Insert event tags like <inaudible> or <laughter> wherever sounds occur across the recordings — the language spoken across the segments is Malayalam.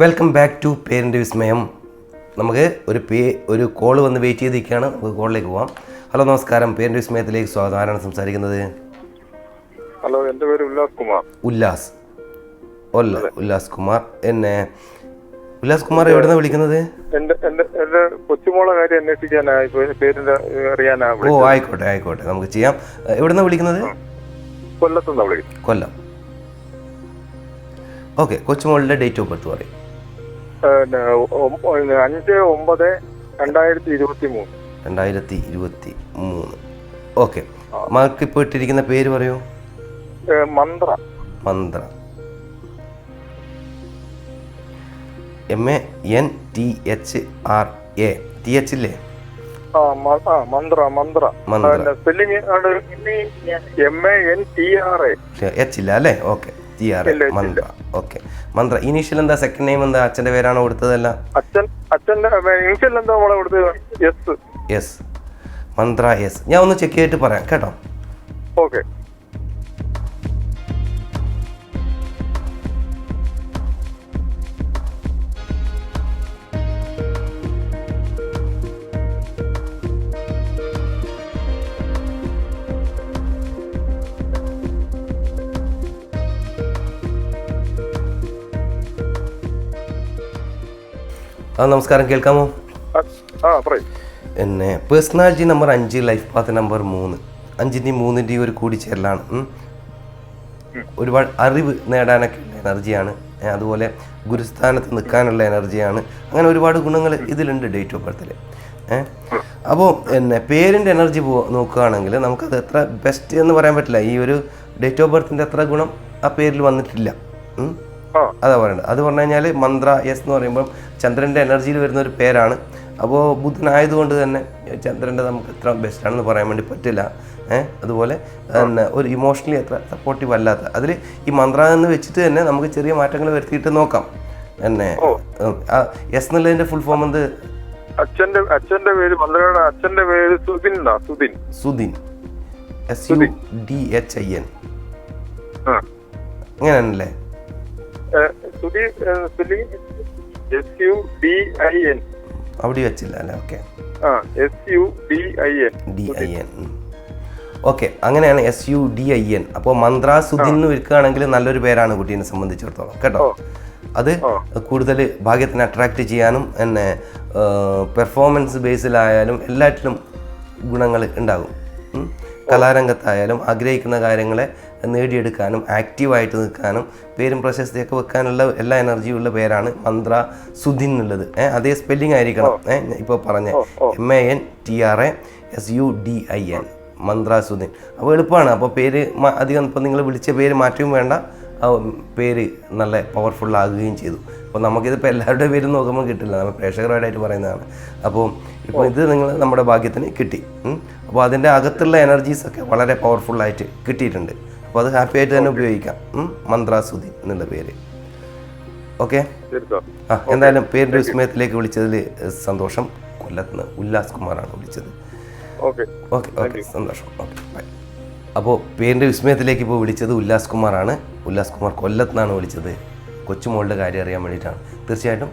വെൽക്കം ബാക്ക് ടു പേരന്റ് വിസ്മയം നമുക്ക് ഒരു പേ ഒരു കോൾ വന്ന് വെയിറ്റ് ചെയ്തിരിക്കുകയാണ്. നമുക്ക് കോളിലേക്ക് പോവാം. ഹലോ നമസ്കാരം. പേരന്റ് വിസ്മയത്തിലേക്ക് സ്വാഗതം. ആരാണ് സംസാരിക്കുന്നത്? ഹലോ എന്റെ പേര് ഉല്ലാസ് കുമാർ. ഉല്ലാസ്. ഉല്ലാസ് കുമാർ. എന്നെ ഉല്ലാസ് കുമാർ എവിടെന്നാ വിളിക്കുന്നത്? കൊച്ചുമോളെ കാര്യം പേരിന്റെ അറിയാനാ ഓ ആയിക്കോട്ടെ ആയിക്കോട്ടെ. നമുക്ക് ചെയ്യാം. എവിടെന്നാ വിളിക്കുന്നത്? കൊല്ലത്തുനിന്നാ വിളിക്കുന്നത്. കൊല്ലം. ഓക്കെ കൊച്ചുമോളുടെ ഡേറ്റ് ഓഫ് ബർത്ത് പറയും. അഞ്ച് ഒമ്പത് രണ്ടായിരത്തി ഇരുപത്തി മൂന്ന് രണ്ടായിരത്തി ഇരുപത്തി മൂന്ന് ഓക്കെ. മാർക്ക് ഇപ്പോൾ ഇട്ടിരിക്കുന്ന പേര് പറയൂ. Mantra. Mantra. M A N T H R A. T H ഇല്ലേ? Mantra Mantra. Mantra. Spelling M A N T R A. H ഇല്ല അല്ലേ? ഓക്കെ. ടി ആർ ഇല്ല. മന്ത്ര. ഓക്കെ. മന്ത്ര ഇനീഷ്യൽ എന്താ സെക്കൻഡ് നെയിം എന്താ? അച്ഛന്റെ പേരാണോ കൊടുത്തതല്ല? അച്ഛൻ അച്ഛന്റെ എന്താ കൊടുത്തത്? യെസ് മന്ത്ര യെസ് ഞാൻ ഒന്ന് ചെക്ക് ചെയ്തിട്ട് പറയാം കേട്ടോ? ഓക്കെ ആ നമസ്കാരം കേൾക്കാമോ? എന്നെ പേഴ്സണാലിറ്റി നമ്പർ അഞ്ച് ലൈഫ് പാത്ത് നമ്പർ മൂന്ന്. അഞ്ചിന്റെയും മൂന്നിന്റെയും ഒരു കൂടിച്ചേരലാണ്. ഒരുപാട് അറിവ് നേടാനൊക്കെ എനർജിയാണ്. അതുപോലെ ഗുരുസ്ഥാനത്ത് നിൽക്കാനുള്ള എനർജിയാണ്. അങ്ങനെ ഒരുപാട് ഗുണങ്ങൾ ഇതിലുണ്ട് ഡേറ്റ് ഓഫ് ബർത്തിൽ ഏഹ് അപ്പോൾ എന്നെ പേരിന്റെ എനർജി പോ നോക്കുകയാണെങ്കിൽ നമുക്കത് എത്ര ബെസ്റ്റ് എന്ന് പറയാൻ പറ്റില്ല. ഈ ഒരു ഡേറ്റ് ഓഫ് ബർത്തിന്റെ അത്ര ഗുണം ആ പേരിൽ വന്നിട്ടില്ല. അതാ പറയുന്നത് അത് പറഞ്ഞു കഴിഞ്ഞാൽ മന്ത്ര എസ് എന്ന് പറയുമ്പോൾ ചന്ദ്രന്റെ എനർജിയിൽ വരുന്ന ഒരു പേരാണ്. അപ്പോൾ ബുധനായതുകൊണ്ട് തന്നെ ചന്ദ്രന്റെ നമുക്ക് എത്ര ബെസ്റ്റ് ആണെന്ന് പറയാൻ വേണ്ടി പറ്റില്ല. ഏഹ് അതുപോലെ പിന്നെ ഒരു ഇമോഷണലി അത്ര സപ്പോർട്ടീവ് അല്ലാത്ത. അതിൽ ഈ മന്ത്ര എന്ന് വെച്ചിട്ട് തന്നെ നമുക്ക് ചെറിയ മാറ്റങ്ങൾ വരുത്തിയിട്ട് നോക്കാം. എന്നെ എസ് എന്നുള്ളതിന്റെ ഫുൾ ഫോം എന്ത്? അച്ഛന്റെ അച്ഛന്റെ പേര് മന്ത്രയുടെ അച്ഛന്റെ പേര് എന്നാ? Sudhin. Sudhin S U D H I N അങ്ങനെയാണല്ലേ അവിടെ വെച്ചില്ല അല്ലേ? Okay. D I N okay അങ്ങനെയാണ് S U D I N അപ്പോൾ മന്ത്രാസുദ്ദീൻ എന്ന് വിൽക്കുകയാണെങ്കിൽ നല്ലൊരു പേരാണ് കുട്ടീനെ സംബന്ധിച്ചിടത്തോളം കേട്ടോ? അത് കൂടുതൽ ഭാഗ്യത്തിന് അട്രാക്റ്റ് ചെയ്യാനും പിന്നെ പെർഫോമൻസ് ബേസിലായാലും എല്ലാറ്റിലും ഗുണങ്ങൾ ഉണ്ടാകും. കലാരംഗത്തായാലും ആഗ്രഹിക്കുന്ന കാര്യങ്ങളെ നേടിയെടുക്കാനും ആക്റ്റീവായിട്ട് നിൽക്കാനും പേരും പ്രശസ്തിയൊക്കെ വെക്കാനുള്ള എല്ലാ എനർജിയും ഉള്ള പേരാണ് മന്ത്ര സുധിൻ എന്നുള്ളത്. ഏഹ് അതേ സ്പെല്ലിംഗ് ആയിരിക്കണം. ഏഹ് ഇപ്പോൾ പറഞ്ഞ. M A N T R A S U D I N Mantra Sudhin. അപ്പോൾ എളുപ്പമാണ് അപ്പോൾ പേര് അധികം ഇപ്പോൾ നിങ്ങൾ വിളിച്ച പേര് മാറ്റവും വേണ്ട. പേര് നല്ല പവർഫുൾ ആകുകയും ചെയ്തു. അപ്പോൾ നമുക്കിതിപ്പോൾ എല്ലാവരുടെയും പേരും നോക്കുമ്പോൾ കിട്ടില്ല. നമ്മൾ പ്രേക്ഷകരായിട്ട് പറയുന്നതാണ്. അപ്പോൾ ഇപ്പോൾ ഇത് നിങ്ങൾ നമ്മുടെ ഭാഗ്യത്തിന് കിട്ടി. അപ്പോൾ അതിന്റെ അകത്തുള്ള എനർജീസൊക്കെ വളരെ പവർഫുള്ളായിട്ട് കിട്ടിയിട്ടുണ്ട്. അപ്പോൾ അത് ഹാപ്പി ആയിട്ട് തന്നെ ഉപയോഗിക്കാം. മന്ത്രാസുതി എന്നുള്ള പേര്. ഓക്കെ? ആ എന്തായാലും പേരിന്റെ വിസ്മയത്തിലേക്ക് വിളിച്ചതിൽ സന്തോഷം. കൊല്ലത്ത് നിന്ന് ഉല്ലാസ് കുമാറാണ് വിളിച്ചത്. ഓക്കെ. Okay okay. സന്തോഷം. Okay bye. അപ്പോൾ പേരിന്റെ വിസ്മയത്തിലേക്ക് ഇപ്പോൾ വിളിച്ചത് ഉല്ലാസ് കുമാറാണ്. ഉല്ലാസ് കുമാർ കൊല്ലത്തുനിന്നാണ് വിളിച്ചത്. കൊച്ചുമോളുടെ കാര്യം അറിയാൻ വേണ്ടിയിട്ടാണ്. തീർച്ചയായിട്ടും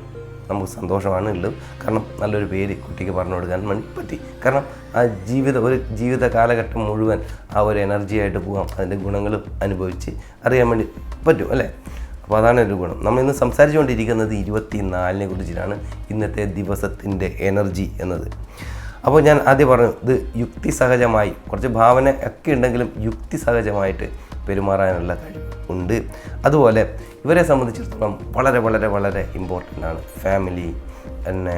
നമുക്ക് സന്തോഷമാണ് ഉള്ളത്. കാരണം നല്ലൊരു പേര് കുട്ടിക്ക് പറഞ്ഞു കൊടുക്കാൻ വേണ്ടി പറ്റി. കാരണം ആ ജീവിത ഒരു ജീവിത കാലഘട്ടം മുഴുവൻ ആ ഒരു എനർജി ആയിട്ട് പോകാം അതിന്റെ ഗുണങ്ങൾ അനുഭവിച്ച് അറിയാൻ വേണ്ടി പറ്റും അല്ലേ? അപ്പോൾ അതാണ് ഒരു ഗുണം. നമ്മൾ ഇന്ന് സംസാരിച്ചുകൊണ്ടിരിക്കുന്നത് ഇരുപത്തി നാലിനെ കുറിച്ചിട്ടാണ്. ഇന്നത്തെ ദിവസത്തിന്റെ എനർജി എന്നത്. അപ്പോൾ ഞാൻ ആദ്യം പറഞ്ഞു ഇത് യുക്തിസഹജമായി കുറച്ച് ഭാവന ഒക്കെ ഉണ്ടെങ്കിലും യുക്തിസഹജമായിട്ട് പെരുമാറാനുള്ള കഴിവ് ഉണ്ട് അതുപോലെ ഇവരെ സംബന്ധിച്ചിടത്തോളം വളരെ വളരെ വളരെ ഇമ്പോർട്ടന്റ് ആണ് ഫാമിലി പിന്നെ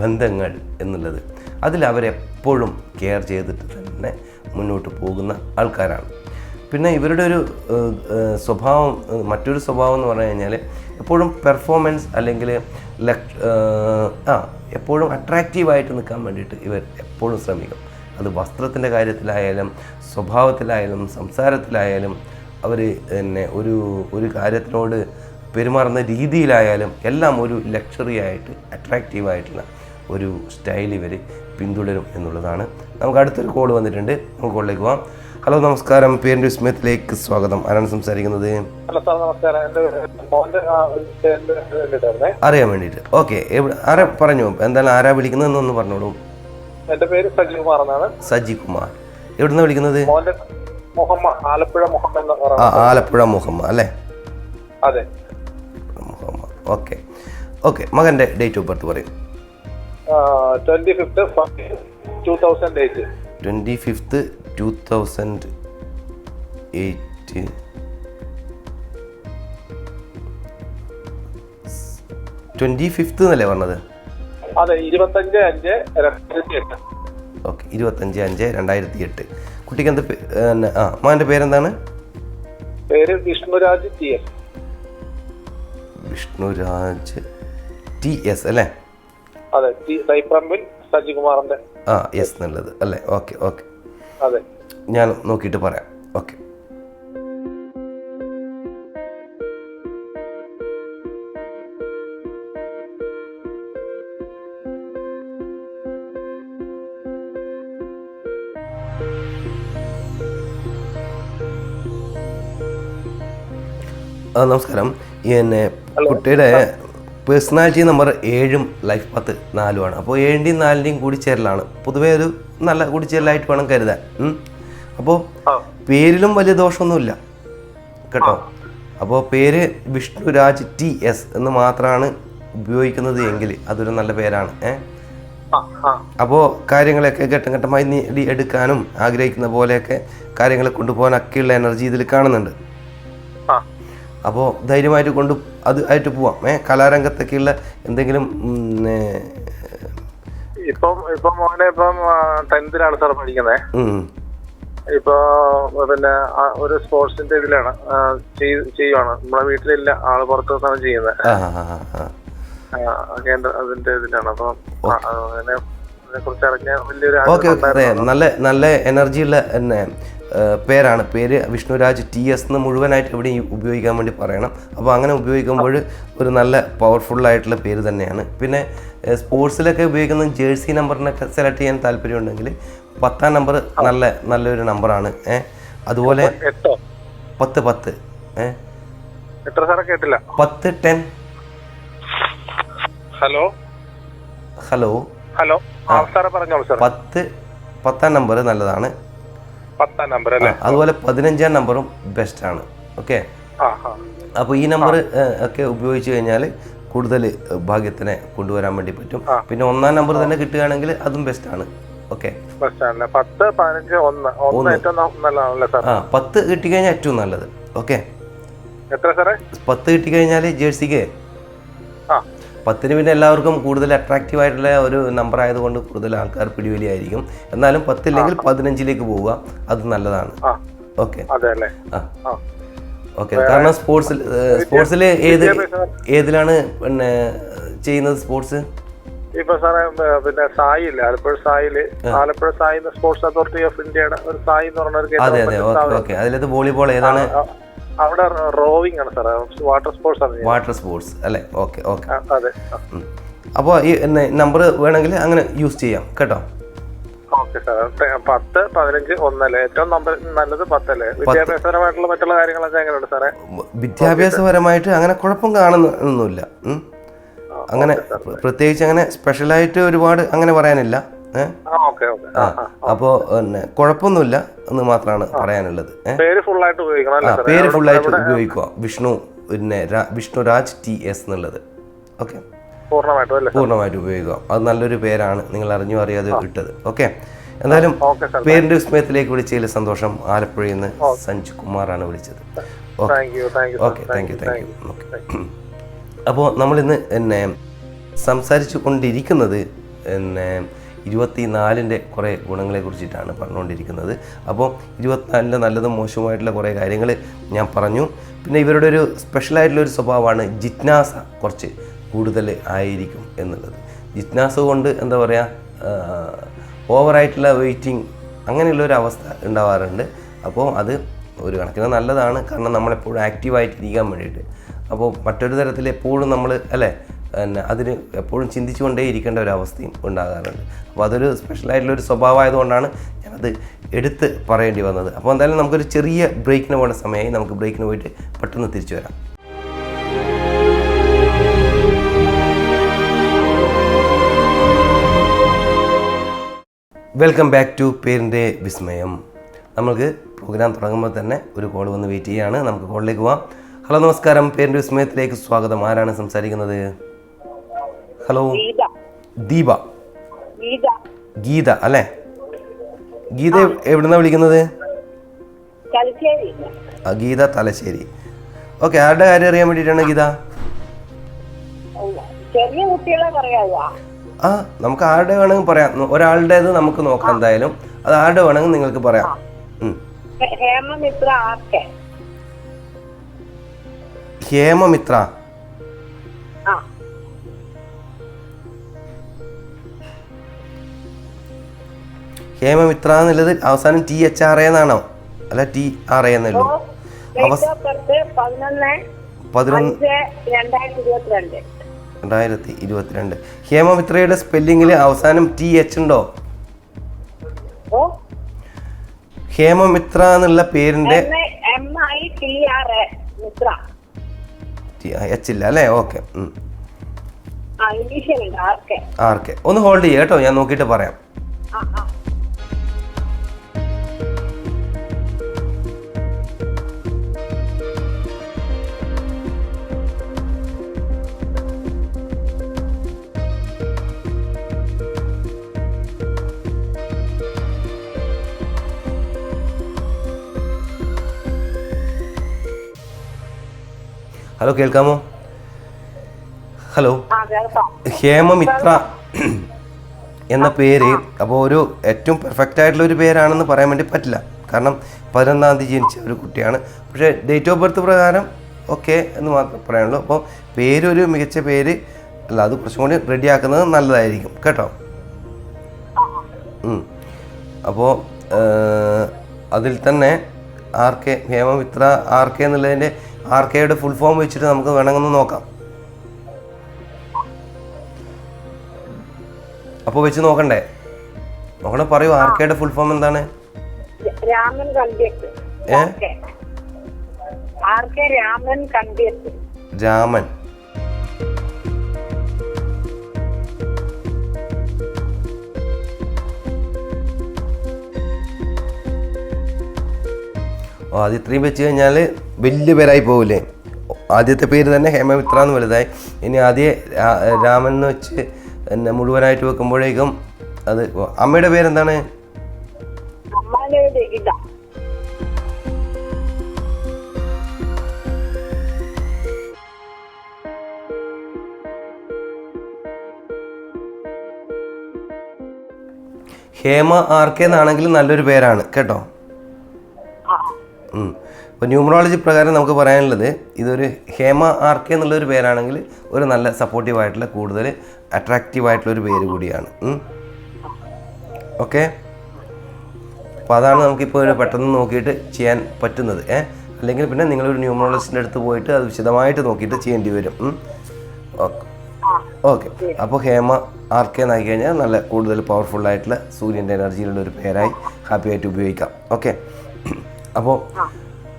ബന്ധങ്ങൾ എന്നുള്ളത്. അതിൽ അവരെപ്പോഴും കെയർ ചെയ്തിട്ട് തന്നെ മുന്നോട്ട് പോകുന്ന ആൾക്കാരാണ്. പിന്നെ ഇവരുടെ ഒരു സ്വഭാവം മറ്റൊരു സ്വഭാവം എന്ന് പറഞ്ഞു കഴിഞ്ഞാൽ എപ്പോഴും പെർഫോമൻസ് അല്ലെങ്കിൽ ലക് ആ എപ്പോഴും അട്രാക്റ്റീവായിട്ട് നിൽക്കാൻ വേണ്ടിയിട്ട് ഇവർ എപ്പോഴും ശ്രമിക്കും. അത് വസ്ത്രത്തിന്റെ കാര്യത്തിലായാലും സ്വഭാവത്തിലായാലും സംസാരത്തിലായാലും അവർ പിന്നെ ഒരു ഒരു കാര്യത്തിനോട് പെരുമാറുന്ന രീതിയിലായാലും എല്ലാം ഒരു ലക്ഷറി ആയിട്ട് അട്രാക്റ്റീവായിട്ടുള്ള ഒരു സ്റ്റൈൽ ഇവർ പിന്തുടരും എന്നുള്ളതാണ്. നമുക്ക് അടുത്തൊരു കോൾ വന്നിട്ടുണ്ട്. നമുക്ക് കോളിലേക്ക് പോവാം. ഹലോ നമസ്കാരം. പി എൻ ഡി സ്മിത്തിലേക്ക് സ്വാഗതം. ആരാണ് സംസാരിക്കുന്നത്? ഹലോ സാർ നമസ്കാരം. എന്റെ മോന്റെ അറിയാൻ വേണ്ടിയിട്ട്. ഓക്കെ ആരാ പറഞ്ഞു. എന്തായാലും ആരാ വിളിക്കുന്നത് വിളിക്കുന്നതെന്നൊന്ന് പറഞ്ഞോളൂ. എന്റെ പേര് സജി കുമാർ എന്നാണ്. സജി കുമാർ. എവിടുന്നാണ് വിളിക്കുന്നത്? മുഹമ്മ ആലപ്പുഴ മുഹമ്മ ആ ആലപ്പുഴ മുഹമ്മ അല്ലേ? അതെ. മുഹമ്മ. ഓക്കെ. ഓക്കെ മകന്റെ ഡേറ്റ് ഓഫ് ബർത്ത് പറയും. Twenty fifth two thousand eight. Twenty fifth two thousand eight twenty fifth എന്നല്ലേ പറഞ്ഞത്? അതെ ഇരുപത്തഞ്ച് അഞ്ച് രണ്ടായിരത്തി എട്ട്. ഓക്കെ ഇരുപത്തഞ്ച് അഞ്ച് രണ്ടായിരത്തി എട്ട്. കുട്ടിക്ക് എന്ത് ആ മകന്റെ പേരെന്താണ്? പേര് Vishnuraj T S. Vishnuraj T S അല്ലേ? അതെ സജികുമാറിന്റെ ആ എസ് എന്നുള്ളത് അല്ലേ? Okay okay. ഞാൻ നോക്കിയിട്ട് പറയാം. ഓക്കെ. ആ നമസ്കാരം. എന്നെ കുട്ടിയുടെ പേഴ്സണാലിറ്റി നമ്പർ ഏഴും ലൈഫ് പത്ത് നാലുമാണ്. അപ്പോൾ ഏഴിന്റെയും നാലിന്റെയും കൂടി ചേരലാണ്. പൊതുവേ ഒരു നല്ല കുടിച്ചെല്ലായിട്ട് വേണം കരുതാൻ. അപ്പോൾ പേരിലും വലിയ ദോഷമൊന്നുമില്ല. കേട്ടോ? അപ്പോൾ പേര് വിഷ്ണുരാജ് ടി എസ് എന്ന് മാത്രമാണ് ഉപയോഗിക്കുന്നത് എങ്കിൽ അതൊരു നല്ല പേരാണ്. ഏ? അപ്പോൾ കാര്യങ്ങളൊക്കെ ഘട്ടം ഘട്ടമായി നേടി എടുക്കാനും ആഗ്രഹിക്കുന്ന പോലെയൊക്കെ കാര്യങ്ങൾ കൊണ്ടുപോകാനൊക്കെയുള്ള എനർജി ഇതിൽ കാണുന്നുണ്ട്. അപ്പോ അപ്പോൾ ധൈര്യമായിട്ട് കൊണ്ട് അത് ആയിട്ട് പോവാം. ഏ? കലാരംഗത്തൊക്കെയുള്ള എന്തെങ്കിലും ഇപ്പം ഇപ്പൊ മോനെ ഇപ്പം ടെൻത്തിലാണ് സാർ പഠിക്കുന്നത് ഇപ്പൊ പിന്നെ ഒരു സ്പോർട്സിന്റെ ഇതിലാണ് ചെയ്യുവാണ്. നമ്മളെ വീട്ടിലില്ല ആൾ പുറത്തു നിന്നാണ് ചെയ്യുന്നത് കേന്ദ്ര അതിന്റെ ഇതിലാണ്. അപ്പം അതിനെ കുറിച്ച് അറിഞ്ഞ വലിയൊരു ഓക്കെ നല്ല നല്ല എനർജിയുള്ള എന്നെ പേരാണ്. പേര് വിഷ്ണുരാജ് ടി എസ് എന്ന് മുഴുവനായിട്ട് എവിടെയും ഉപയോഗിക്കാൻ വേണ്ടി പറയണം. അപ്പോൾ അങ്ങനെ ഉപയോഗിക്കുമ്പോൾ ഒരു നല്ല പവർഫുള്ളായിട്ടുള്ള ആയിട്ടുള്ള പേര് തന്നെയാണ്. പിന്നെ സ്പോർട്സിലൊക്കെ ഉപയോഗിക്കുന്ന ജേഴ്സി നമ്പറിനൊക്കെ സെലക്ട് ചെയ്യാൻ താല്പര്യമുണ്ടെങ്കിൽ പത്താം നമ്പർ നല്ല നല്ലൊരു നമ്പറാണ്. ഏഹ് അതുപോലെ പത്ത് പത്ത്. സാറേ കേട്ടില്ല? പത്ത് ടെൻ. ഹലോ? ഹലോ? ഹലോ? പത്ത് പത്താം നമ്പർ നല്ലതാണ്. പത്താം നമ്പർ അല്ലേ? അതുപോലെ പതിനഞ്ചാം നമ്പറും ബെസ്റ്റ് ആണ് ഓക്കെ അപ്പോൾ ഈ നമ്പർ ഒക്കെ ഉപയോഗിച്ച് കഴിഞ്ഞാൽ കൂടുതൽ ഭാഗ്യത്തിനെ കൊണ്ടുവരാൻ വേണ്ടി പറ്റും. പിന്നെ ഒന്നാം നമ്പർ തന്നെ കിട്ടുകയാണെങ്കിൽ അതും ബെസ്റ്റ് ആണ് ഓക്കെ ആ പത്ത് കിട്ടിക്കഴിഞ്ഞാൽ ഏറ്റവും നല്ലത്. ഓക്കെ? പത്ത് കിട്ടിക്കഴിഞ്ഞാൽ ജേഴ്സിക്ക് പത്തിന് പിന്നെ എല്ലാവർക്കും കൂടുതൽ അട്രാക്റ്റീവ് ആയിട്ടുള്ള ഒരു നമ്പർ ആയതുകൊണ്ട് കൂടുതൽ ആൾക്കാർ പിടിവലിയായിരിക്കും. എന്നാലും പത്തില്ലെങ്കിൽ പതിനഞ്ചിലേക്ക് പോവുക അത് നല്ലതാണ്. ഓക്കെ. ഓക്കെ. കാരണം സ്പോർട്സിൽ സ്പോർട്സിൽ ഏത് ഏതിലാണ് പിന്നെ ചെയ്യുന്നത് സ്പോർട്സ്? ഇപ്പൊ സാറേ പിന്നെ സായി ഇല്ലേ? Alappuzha സായിൽ Alappuzha SAI sports authority of ഇന്ത്യയുടെ ഒരു സായി എന്ന് പറഞ്ഞ ഒരു വോളിബോൾ ഏതാണ്? അവിടെ റോവിംഗ് ആണ് സാറേ. വാട്ടർ സ്പോർട്സ് ആണ് വാട്ടർ സ്പോർട്സ് അല്ലേ? ഓക്കെ ഓക്കെ അതെ. അപ്പോൾ ഈ നമ്പർ വേണമെങ്കിൽ അങ്ങനെ യൂസ് ചെയ്യാം കേട്ടോ? ഓക്കെ സാർ പത്ത് പതിനഞ്ച് ഒന്നല്ലേ? ഏറ്റവും നമ്പർ നല്ലത് പത്തല്ലേ? വിദ്യാഭ്യാസപരമായിട്ടുള്ള മറ്റുള്ള കാര്യങ്ങളൊക്കെ എങ്ങനെയുണ്ട് സാറേ? വിദ്യാഭ്യാസപരമായിട്ട് അങ്ങനെ കുഴപ്പം കാണുന്നൊന്നുമില്ല. അങ്ങനെ പ്രത്യേകിച്ച് അങ്ങനെ സ്പെഷ്യലായിട്ട് ഒരുപാട് അങ്ങനെ പറയാനില്ല. ഓക്കെ പിന്നെ കുഴപ്പമൊന്നുമില്ല എന്ന് മാത്രമാണ് പറയാനുള്ളത് പേര് ഫുൾ ആയിട്ട് ഫുള്ളായിട്ട് ഉപയോഗിക്കുക. വിഷ്ണു പിന്നെ വിഷ്ണു രാജ് ടി എസ് എന്നുള്ളത്. ഓക്കെ? പൂർണമായിട്ടും ഉപയോഗിക്കുക. അത് നല്ലൊരു പേരാണ്. നിങ്ങൾ അറിഞ്ഞോ അറിയാതെ ഇട്ടത്. ഓക്കെ? എന്തായാലും പേരിന്റെ വിസ്മയത്തിലേക്ക് വിളിച്ചതിൽ സന്തോഷം. ആലപ്പുഴയിൽ നിന്ന് സഞ്ജു കുമാറാണ് വിളിച്ചത്. Okay? Thank you thank you okay അപ്പോൾ നമ്മളിന്ന് എന്നെ സംസാരിച്ചു കൊണ്ടിരിക്കുന്നത് എന്നെ ഇരുപത്തിനാലിന്റെ കുറേ ഗുണങ്ങളെ കുറിച്ചിട്ടാണ് പറഞ്ഞുകൊണ്ടിരിക്കുന്നത്. അപ്പോൾ ഇരുപത്തിനാലിന്റെ നല്ലതും മോശവുമായിട്ടുള്ള കുറേ കാര്യങ്ങൾ ഞാൻ പറഞ്ഞു. പിന്നെ ഇവരുടെ ഒരു സ്പെഷ്യലായിട്ടുള്ള ഒരു സ്വഭാവമാണ് ജിജ്ഞാസ കുറച്ച് കൂടുതൽ ആയിരിക്കും എന്നുള്ളത്. ജിജ്ഞാസ കൊണ്ട് എന്താ പറയുക ഓവറായിട്ടുള്ള വെയിറ്റിംഗ് അങ്ങനെയുള്ള ഒരു അവസ്ഥ ഉണ്ടാവാറുണ്ട്. അപ്പോൾ അത് ഒരു കണക്കിന് നല്ലതാണ്. കാരണം നമ്മളെപ്പോഴും ആക്റ്റീവായിട്ടിരിക്കാൻ വേണ്ടിയിട്ട്. അപ്പോൾ മറ്റൊരു തരത്തിൽ എപ്പോഴും നമ്മൾ അല്ലേ പിന്നെ അതിന് എപ്പോഴും ചിന്തിച്ചുകൊണ്ടേ ഇരിക്കേണ്ട ഒരു അവസ്ഥയും ഉണ്ടാകാറുണ്ട്. അപ്പോൾ അതൊരു സ്പെഷ്യലായിട്ടുള്ളൊരു സ്വഭാവമായതുകൊണ്ടാണ് ഞാനത് എടുത്ത് പറയേണ്ടി വന്നത്. അപ്പോൾ എന്തായാലും നമുക്കൊരു ചെറിയ ബ്രേക്കിന് പോകേണ്ട സമയമായി. നമുക്ക് ബ്രേക്കിന് പോയിട്ട് പെട്ടെന്ന് തിരിച്ചു വരാം. വെൽക്കം ബാക്ക് ടു പേരിന്റെ വിസ്മയം. നമുക്ക് പ്രോഗ്രാം തുടങ്ങുമ്പോൾ തന്നെ ഒരു കോൾ വന്ന് വെയിറ്റ് ചെയ്യുകയാണ്. നമുക്ക് കോളിലേക്ക് പോവാം. ഹലോ നമസ്കാരം. പേരിന്റെ വിസ്മയത്തിലേക്ക് സ്വാഗതം. ആരാണ് സംസാരിക്കുന്നത്? ഹലോ. ദീപ. ഗീത. അല്ലേ? ഗീത എവിടുന്നാ വിളിക്കുന്നത്? ഗീത തലശ്ശേരി. ഓക്കെ ആരുടെ കാര്യം അറിയാൻ വേണ്ടിയിട്ടാണ് ഗീത? ചെറിയ കുട്ടികളെ പറയാവോ? ആ നമുക്ക് ആരുടെ വേണമെങ്കിൽ പറയാം. ഒരാളുടേത് നമുക്ക് നോക്കാം എന്തായാലും. അത് ആരുടെ വേണമെങ്കിൽ നിങ്ങൾക്ക് പറയാം. ഹേമമിത്ര ഹേമമിത്ര. ഹേമമിത്ര എന്നുള്ളത് അവസാനം ടി എച്ച് ആർ എ എന്നാണോ? അല്ല ടി ആർ എ അഞ്ച് രണ്ടായിരത്തി ഇരുപത്തിരണ്ട് ഹേമമിത്രയുടെ സ്പെല്ലിങ്ങിൽ അവസാനം ടി എച്ച് ഉണ്ടോ? ഹേമമിത്ര എന്നുള്ള പേരിന്റെ എച്ച് ഇല്ല അല്ലേ? ഓക്കെ. ആർ കെ ഒന്ന് ഹോൾഡ് ചെയ്യാം കേട്ടോ ഞാൻ നോക്കിയിട്ട് പറയാം. ഹലോ കേൾക്കാമോ? ഹലോ. ആ മിത്ര എന്ന പേര് അപ്പോൾ ഒരു ഏറ്റവും പെർഫെക്റ്റ് ആയിട്ടുള്ള ഒരു പേരാണെന്ന് പറയാൻ വേണ്ടി പറ്റില്ല. കാരണം പതിനൊന്നാം തീയതി ജനിച്ച ഒരു കുട്ടിയാണ്. പക്ഷേ ഡേറ്റ് ഓഫ് ബർത്ത് പ്രകാരം ഓക്കെ എന്ന് മാത്രം പറയാനുള്ളൂ. അപ്പോൾ പേരൊരു മികച്ച പേര് അല്ല അത് കുറച്ചും കൂടി റെഡിയാക്കുന്നത് നല്ലതായിരിക്കും. കേട്ടോ? അപ്പോൾ അതിൽ തന്നെ R K Hemamitra R K എന്നുള്ളതിന്റെ ആർ കെയുടെ ഫുൾ ഫോം വെച്ചിട്ട് നമുക്ക് വേണമെന്ന് നോക്കാം. അപ്പോൾ വെച്ച് നോക്കണ്ടേ? നോക്കണേ പറയൂ ആർ കെയുടെ ഫുൾ ഫോം എന്താണ്? രാമൻ രാമൻ ഓ അത് ഇത്രയും വെച്ച് കഴിഞ്ഞാൽ വലിയ പേരായി പോകില്ലേ ആദ്യത്തെ പേര് തന്നെ ഹേമമിത്ര എന്ന് വലുതായി. ഇനി ആദ്യ രാമൻ എന്ന് വെച്ച് എന്നെ മുഴുവനായിട്ട് വെക്കുമ്പോഴേക്കും അത് അമ്മയുടെ പേരെന്താണ്? ഹേമ ആർ കെ എന്നാണെങ്കിൽ നല്ലൊരു പേരാണ് കേട്ടോ? ഇപ്പോൾ ന്യൂമറോളജി പ്രകാരം നമുക്ക് പറയാനുള്ളത് ഇതൊരു ഹേമ ആർ കെ എന്നുള്ളൊരു പേരാണെങ്കിൽ ഒരു നല്ല സപ്പോർട്ടീവ് ആയിട്ടുള്ള കൂടുതൽ അട്രാക്റ്റീവ് ആയിട്ടുള്ള ഒരു പേര് കൂടിയാണ്. ഓക്കെ? അപ്പോൾ അതാണ് നമുക്കിപ്പോൾ ഒരു പെട്ടെന്ന് നോക്കിയിട്ട് ചെയ്യാൻ പറ്റുന്നത്. ഏ? അല്ലെങ്കിൽ പിന്നെ നിങ്ങളൊരു ന്യൂമറോളജിസ്റ്റിന്റെ അടുത്ത് പോയിട്ട് അത് വിശദമായിട്ട് നോക്കിയിട്ട് ചെയ്യേണ്ടി വരും. Okay okay. അപ്പോൾ ഹേമ ആർ കെ എന്നാക്കി കഴിഞ്ഞാൽ നല്ല കൂടുതൽ പവർഫുൾ ആയിട്ടുള്ള സൂര്യന്റെ എനർജിയിലുള്ള ഒരു പേരായി ഹാപ്പി ആയിട്ട് ഉപയോഗിക്കാം. ഓക്കെ? അപ്പോൾ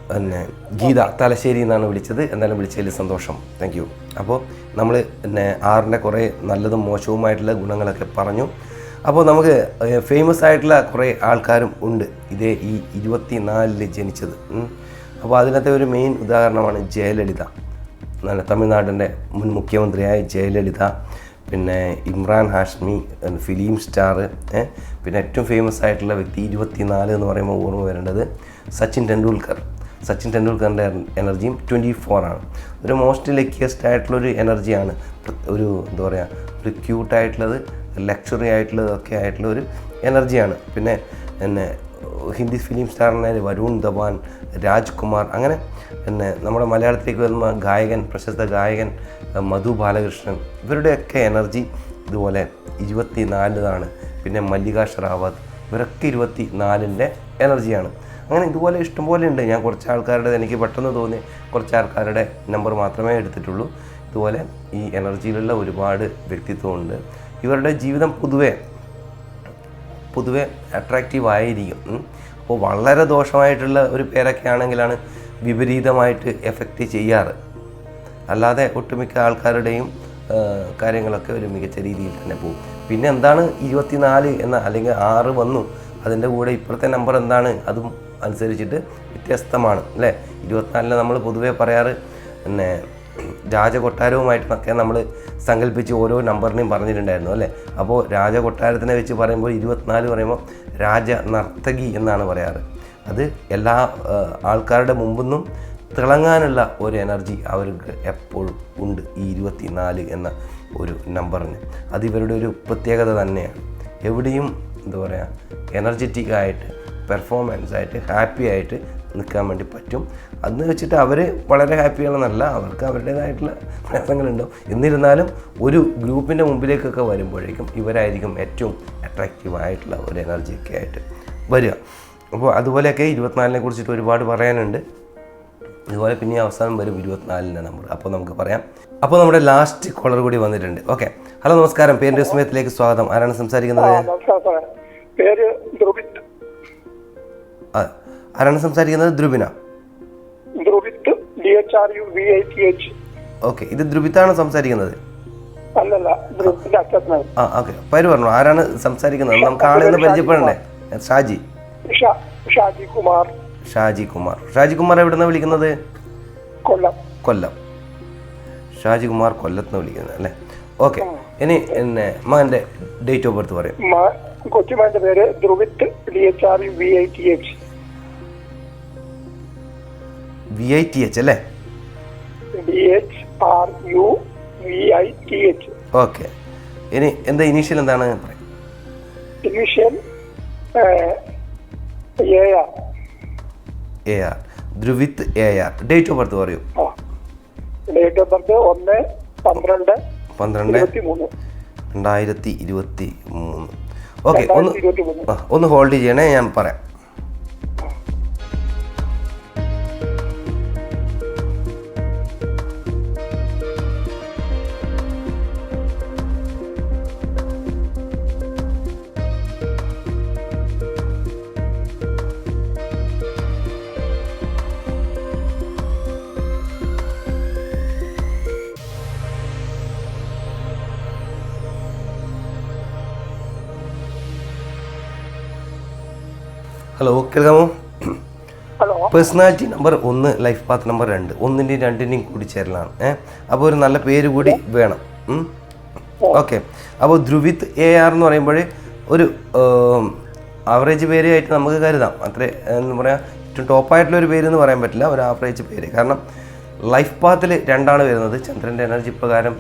പിന്നെ ഗീത തലശ്ശേരി എന്നാണ് വിളിച്ചത്. എന്തായാലും വിളിച്ചതിൽ സന്തോഷം. താങ്ക് യു അപ്പോൾ നമ്മൾ പിന്നെ ആറിന്റെ കുറേ നല്ലതും മോശവുമായിട്ടുള്ള ഗുണങ്ങളൊക്കെ പറഞ്ഞു. അപ്പോൾ നമുക്ക് ഫേമസ് ആയിട്ടുള്ള കുറേ ആൾക്കാരും ഉണ്ട്. ഇതേ ഈ ഇരുപത്തി നാലിൽ ജനിച്ചത് അപ്പോൾ അതിനകത്തെ ഒരു മെയിൻ ഉദാഹരണമാണ് ജയലളിത. നല്ല തമിഴ്നാടിന്റെ മുൻ മുഖ്യമന്ത്രിയായ ജയലളിത. പിന്നെ ഇമ്രാൻ ഹാഷ്മി ഫിലിം സ്റ്റാർ പിന്നെ ഏറ്റവും ഫേമസ് ആയിട്ടുള്ള വ്യക്തി ഇരുപത്തിനാല് എന്ന് പറയുമ്പോൾ ഓർമ്മ വരേണ്ടത് സച്ചിൻ ടെണ്ടുൽക്കർ. സച്ചിൻ ടെണ്ടുൽക്കറിന്റെ എനർജിയും ട്വന്റി ഫോർ ആണ് ഒരു മോസ്റ്റ് ലക്കിയസ്റ്റ് ആയിട്ടുള്ളൊരു എനർജിയാണ്. ഒരു എന്താ പറയുക ഒരു ക്യൂട്ടായിട്ടുള്ളത് ലക്ഷറി ആയിട്ടുള്ളത് ഒക്കെ ആയിട്ടുള്ള ഒരു എനർജിയാണ്. പിന്നെ പിന്നെ ഹിന്ദി ഫിലിം സ്റ്റാറിനായ വരുൺ ധവാൻ രാജ്കുമാർ അങ്ങനെ പിന്നെ നമ്മുടെ മലയാളത്തിലേക്ക് വരുന്ന ഗായകൻ പ്രശസ്ത ഗായകൻ മധു ബാലകൃഷ്ണൻ ഇവരുടെയൊക്കെ എനർജി ഇതുപോലെ ഇരുപത്തി നാലിലാണ് പിന്നെ മല്ലിക ഷറാവത്ത് ഇവരൊക്കെ ഇരുപത്തി നാലിന്റെ എനർജിയാണ്. അങ്ങനെ ഇതുപോലെ ഇഷ്ടംപോലെ ഉണ്ട്. ഞാൻ കുറച്ച് ആൾക്കാരുടെ എനിക്ക് പെട്ടെന്ന് തോന്നി കുറച്ച് ആൾക്കാരുടെ നമ്പർ മാത്രമേ എടുത്തിട്ടുള്ളൂ. ഇതുപോലെ ഈ എനർജിയിലുള്ള ഒരുപാട് വ്യക്തിത്വമുണ്ട്. ഇവരുടെ ജീവിതം പൊതുവെ പൊതുവെ അട്രാക്റ്റീവ് ആയിരിക്കും. അപ്പോൾ വളരെ ദോഷമായിട്ടുള്ള ഒരു പേരൊക്കെ ആണെങ്കിലാണ് വിപരീതമായിട്ട് എഫക്റ്റ് ചെയ്യാറ്. അല്ലാതെ ഒട്ടുമിക്ക ആൾക്കാരുടെയും കാര്യങ്ങളൊക്കെ ഒരു മികച്ച രീതിയിൽ തന്നെ പോകും. പിന്നെ എന്താണ് ഇരുപത്തിനാല് എന്ന അല്ലെങ്കിൽ ആറ് വന്നു അതിന്റെ കൂടെ ഇപ്പോഴത്തെ നമ്പർ എന്താണ്? അതും അനുസരിച്ചിട്ട് വ്യത്യസ്തമാണ് അല്ലേ? ഇരുപത്തിനാലിന് നമ്മൾ പൊതുവേ പറയാറ് പിന്നെ രാജകൊട്ടാരവുമായിട്ടൊക്കെ നമ്മൾ സങ്കല്പിച്ച് ഓരോ നമ്പറിനെയും പറഞ്ഞിട്ടുണ്ടായിരുന്നു അല്ലേ? അപ്പോൾ രാജകൊട്ടാരത്തിനെ വെച്ച് പറയുമ്പോൾ ഇരുപത്തിനാല് പറയുമ്പോൾ രാജ നർത്തകി എന്നാണ് പറയാറ്. അത് എല്ലാ ആൾക്കാരുടെ മുമ്പൊന്നും തിളങ്ങാനുള്ള ഒരു എനർജി അവർക്ക് എപ്പോഴും ഉണ്ട് ഈ ഇരുപത്തിനാല് എന്ന ഒരു നമ്പറിന്. അത് ഇവരുടെ ഒരു പ്രത്യേകത തന്നെയാണ്. എവിടെയും എന്താ പറയുക എനർജറ്റിക് ആയിട്ട് പെർഫോമൻസ് ആയിട്ട് ഹാപ്പി ആയിട്ട് നിൽക്കാൻ വേണ്ടി പറ്റും. അന്ന് വെച്ചിട്ട് അവർ വളരെ ഹാപ്പിയാണെന്നല്ല അവർക്ക് അവരുടേതായിട്ടുള്ള പ്രയാസങ്ങളുണ്ടാവും. എന്നിരുന്നാലും ഒരു ഗ്രൂപ്പിന്റെ മുമ്പിലേക്കൊക്കെ വരുമ്പോഴേക്കും ഇവരായിരിക്കും ഏറ്റവും അട്രാക്റ്റീവ് ആയിട്ടുള്ള ഒരു എനർജിയൊക്കെ ആയിട്ട് വരിക. അപ്പോൾ അതുപോലെയൊക്കെ ഇരുപത്തിനാലിനെ കുറിച്ചിട്ട് ഒരുപാട് പറയാനുണ്ട്. അതുപോലെ പിന്നെ അവസാനം വരും ഇരുപത്തിനാലിന്റെ നമ്പർ അപ്പോൾ നമുക്ക് പറയാം. അപ്പോൾ നമ്മുടെ ലാസ്റ്റ് കോളർ കൂടി വന്നിട്ടുണ്ട്. ഓക്കെ ഹലോ നമസ്കാരം. പേരിന്റെ സമയത്തിലേക്ക് സ്വാഗതം. ആരാണ് സംസാരിക്കുന്നത്? പേര് ആരാണ് സംസാരിക്കുന്നത്? ദ്രുബിന ഓക്കെ ഇത് ദ്രുബിത്താണ് സംസാരിക്കുന്നത്? ആ ഓക്കെ പേര് പറഞ്ഞു ആരാണ് സംസാരിക്കുന്നത്? നമുക്ക് ആളെന്ന് പരിചയപ്പെടണ്ടേ? ഷാജി. ഷാജി കുമാർ. ഷാജി കുമാർ. ഷാജി കുമാർ എവിടെ നിന്ന് വിളിക്കുന്നത്? കൊല്ലം. കൊല്ലം. ഷാജി കുമാർ കൊല്ലത്ത് നിന്ന് വിളിക്കുന്നത് അല്ലേ? ഓക്കെ ഇനി എന്നെ മകന്റെ ഡേറ്റ് ഓഫ് ബർത്ത് പറയും. കൊച്ചുമാന്റെ പേര് Dhruvith D H R U V I T H V I T H അല്ലേ? ഓക്കെ ഇനി എന്താ ഇനീഷ്യൽ എന്താണ്? Initial A R R Dhruvith A R date of birth പറയൂ. ഡേറ്റ് ഓഫ് ബർത്ത് ഒന്ന് പന്ത്രണ്ട് പന്ത്രണ്ട്. രണ്ടായിരത്തി ഇരുപത്തി മൂന്ന് ഓക്കെ ഒന്ന് ഒന്ന് ഹോൾഡ് ചെയ്യണേ ഞാൻ പറയാം. ഹലോ കേൾക്കാമോ? ഹലോ പേഴ്സണാലിറ്റി നമ്പർ ഒന്ന് ലൈഫ് പാത്ത് നമ്പർ രണ്ട്. ഒന്നിന്റെയും രണ്ടിന്റെയും കൂടി ചേരലാണ് ഏഹ് അപ്പോൾ ഒരു നല്ല പേര് കൂടി വേണം ഓക്കെ അപ്പോൾ ധ്രുവിത് എ ആർ എന്ന് പറയുമ്പോൾ ഒരു ആവറേജ് പേരായിട്ട് നമുക്ക് കരുതാം. അത്ര എന്ന് പറയാം. ഏറ്റവും ടോപ്പായിട്ടുള്ള ഒരു പേര് എന്ന് പറയാൻ പറ്റില്ല ഒരു ആവറേജ് പേര്. കാരണം ലൈഫ് പാത്തിൽ രണ്ടാണ് വരുന്നത്. ചന്ദ്രന്റെ എനർജി പ്രകാരം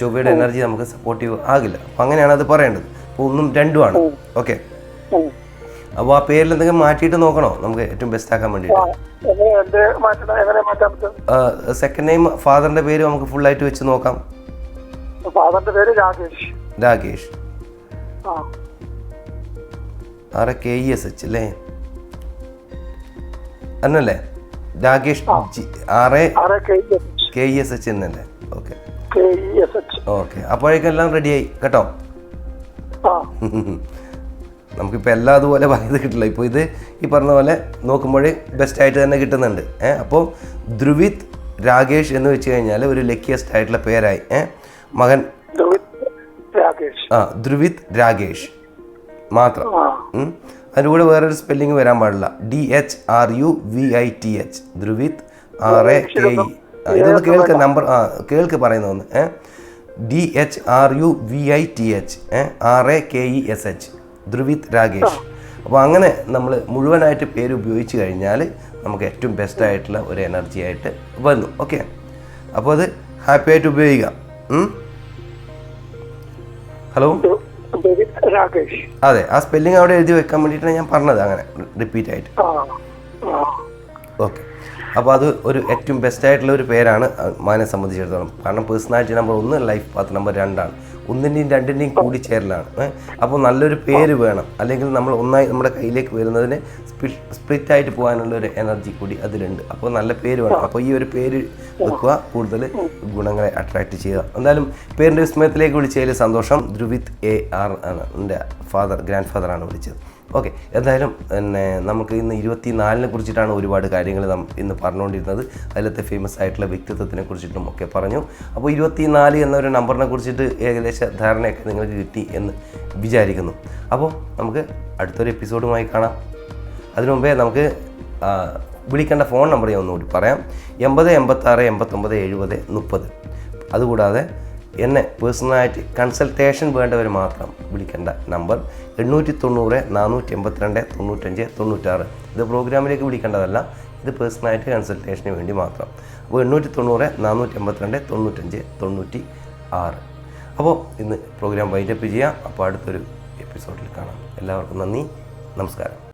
ചൊവ്വയുടെ എനർജി നമുക്ക് സപ്പോർട്ടീവ് ആകില്ല. അപ്പം അങ്ങനെയാണ് അത് പറയേണ്ടത്. അപ്പോൾ ഒന്നും രണ്ടുമാണ് ഓക്കെ. അപ്പോൾ ആ പേരിൽ എന്തെങ്കിലും മാറ്റിയിട്ട് നോക്കണോ? നമുക്ക് ഏറ്റവും ബെസ്റ്റ് ആക്കാൻ വേണ്ടിയിട്ട്. പറ്റും സെക്കൻഡ് നെയിം ഫാദറിന്റെ പേര് നമുക്ക് ഫുൾ ആയിട്ട് വെച്ച് നോക്കാം. ഫാദറിന്റെ പേര് Rakesh. R K E S H അല്ലേ? എന്നല്ലേ Rakesh R K E S H എന്നല്ലേ? ഓക്കെ ഓക്കെ അപ്പോഴേക്കും എല്ലാം റെഡിയായി കേട്ടോ? ആ. <laughs> നമുക്കിപ്പോൾ എല്ലാം അതുപോലെ <laughs> പറയുന്നത് കിട്ടില്ല. ഇപ്പോൾ ഇത് ഈ പറഞ്ഞ പോലെ നോക്കുമ്പോൾ ബെസ്റ്റ് ആയിട്ട് തന്നെ കിട്ടുന്നുണ്ട്. ഏഹ് അപ്പോൾ ധ്രുവിത് രാകേഷ് എന്ന് വെച്ച് കഴിഞ്ഞാൽ ഒരു ലക്കിയസ്റ്റ് ആയിട്ടുള്ള പേരായി. ഏഹ് മകൻ ആ ധ്രുവിത് രാകേഷ്. മാത്രം. അതിന്റെ കൂടെ വേറൊരു സ്പെല്ലിംഗ് വരാൻ പാടില്ല. D H R U V I T H Dhruvith R A K E ഇതൊന്ന് കേൾക്ക് നമ്പർ ആ കേൾക്ക് പറയുന്ന ഒന്ന് ഏഹ് D H R U V I T H uh R A K E S H Dhruvith Rakesh അപ്പോൾ അങ്ങനെ നമ്മൾ മുഴുവനായിട്ട് പേര് ഉപയോഗിച്ച് കഴിഞ്ഞാൽ നമുക്ക് ഏറ്റവും ബെസ്റ്റ് ആയിട്ടുള്ള ഒരു എനർജി ആയിട്ട് വന്നു. ഓക്കെ അപ്പോൾ അത് ഹാപ്പി ആയിട്ട് ഉപയോഗിക്കാം ഹലോ അതെ ആ സ്പെല്ലിംഗ് അവിടെ എഴുതി വെക്കാൻ വേണ്ടിയിട്ടാണ് ഞാൻ പറഞ്ഞത് അങ്ങനെ റിപ്പീറ്റ് ആയിട്ട്. ഓക്കെ അപ്പോൾ അത് ഒരു ഏറ്റവും ബെസ്റ്റ് ആയിട്ടുള്ള ഒരു പേരാണ് മാനെ സംബന്ധിച്ചിടത്തോളം. കാരണം പേഴ്സണാലിറ്റി നമ്പർ ഒന്ന് ലൈഫ് പാത്ത് നമ്പർ രണ്ടാണ് ഒന്നിന്റെയും രണ്ടിന്റെയും കൂടി ചേരലാണ്. അപ്പോൾ നല്ലൊരു പേര് വേണം. അല്ലെങ്കിൽ നമ്മൾ ഒന്നായി നമ്മുടെ കയ്യിലേക്ക് വരുന്നതിന് സ്പ്ലിറ്റ് ആയിട്ട് പോകാനുള്ള ഒരു എനർജി കൂടി അതിലുണ്ട്. അപ്പോൾ നല്ല പേര് വേണം. അപ്പോൾ ഈ ഒരു പേര് വെക്കുക കൂടുതൽ ഗുണങ്ങളെ അട്രാക്റ്റ് ചെയ്യുക. എന്തായാലും പേരിന്റെ വിസ്മയത്തിലേക്ക് വിളിച്ചതിൽ സന്തോഷം. ധ്രുവിത് എ ആർ ആണ്. എന്റെ ഫാദർ ഗ്രാൻഡ് ഫാദറാണ് വിളിച്ചത്. ഓക്കെ എന്തായാലും പിന്നെ നമുക്ക് ഇന്ന് ഇരുപത്തി നാലിനെ കുറിച്ചിട്ടാണ് ഒരുപാട് കാര്യങ്ങൾ നാം ഇന്ന് പറഞ്ഞുകൊണ്ടിരുന്നത്. അതിലത്തെ ഫേമസ് ആയിട്ടുള്ള വ്യക്തിത്വത്തിനെ കുറിച്ചിട്ടും ഒക്കെ പറഞ്ഞു. അപ്പോൾ ഇരുപത്തി നാല് എന്നൊരു നമ്പറിനെ കുറിച്ചിട്ട് ഏകദേശ ധാരണയൊക്കെ നിങ്ങൾക്ക് കിട്ടി എന്ന് വിചാരിക്കുന്നു. അപ്പോൾ നമുക്ക് അടുത്തൊരു എപ്പിസോഡുമായി കാണാം. അതിനു മുമ്പേ നമുക്ക് വിളിക്കേണ്ട ഫോൺ നമ്പർ ഞാൻ ഒന്നുകൂടി പറയാം. എൺപത് എൺപത്താറ് എൺപത്തൊമ്പത് എഴുപത് മുപ്പത്. അതുകൂടാതെ എന്നെ പേഴ്സണലായിട്ട് കൺസൾട്ടേഷൻ വേണ്ടവർ മാത്രം വിളിക്കേണ്ട നമ്പർ എണ്ണൂറ്റി തൊണ്ണൂറ് നാനൂറ്റി എൺപത്തിരണ്ട് തൊണ്ണൂറ്റഞ്ച് തൊണ്ണൂറ്റാറ്. ഇത് പ്രോഗ്രാമിലേക്ക് വിളിക്കേണ്ടതല്ല ഇത് പേഴ്സണലായിട്ട് കൺസൾട്ടേഷന് വേണ്ടി മാത്രം. അപ്പോൾ എണ്ണൂറ്റി തൊണ്ണൂറ് നാനൂറ്റി എൺപത്തിരണ്ട് തൊണ്ണൂറ്റഞ്ച് തൊണ്ണൂറ്റി ആറ് അപ്പോൾ ഇന്ന് പ്രോഗ്രാം വൈൻഡപ്പ് ചെയ്യാം. അപ്പോൾ അടുത്തൊരു എപ്പിസോഡിൽ കാണാം. എല്ലാവർക്കും നന്ദി. നമസ്കാരം.